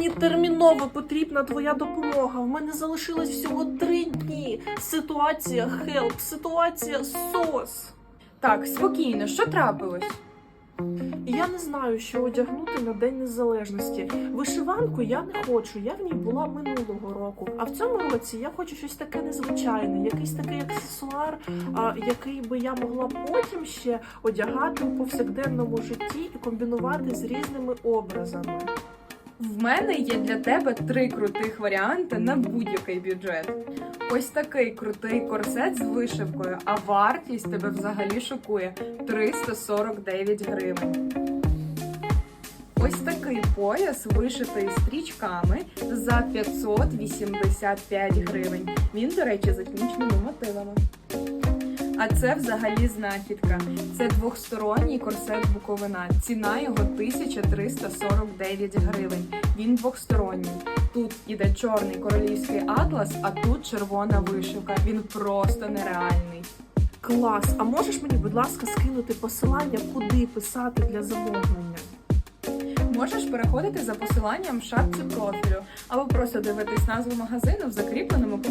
Мені терміново потрібна твоя допомога. В мене залишилось всього три дні. Ситуація хелп, ситуація сос. Так, спокійно, що трапилось? Я не знаю, що одягнути на День Незалежності. Вишиванку я не хочу, я в ній була минулого року. А в цьому році я хочу щось таке незвичайне, якийсь такий аксесуар, а, який би я могла потім ще одягати у повсякденному житті і комбінувати з різними образами. В мене є для тебе три крутих варіанти на будь-який бюджет. Ось такий крутий корсет з вишивкою, а вартість тебе взагалі шокує 349 гривень. Ось такий пояс вишитий стрічками за 585 гривень. Він, до речі, з етнічними мотивами. А це взагалі знахідка. Це двохсторонній корсет Буковина. Ціна його 1349 гривень. Він двохсторонній. Тут іде чорний королівський атлас, а тут червона вишивка. Він просто нереальний. Клас! А можеш мені, будь ласка, скинути посилання, куди писати для замовлення? Можеш переходити за посиланням в шапці профілю або просто дивитись назву магазину в закріпленому коментарі.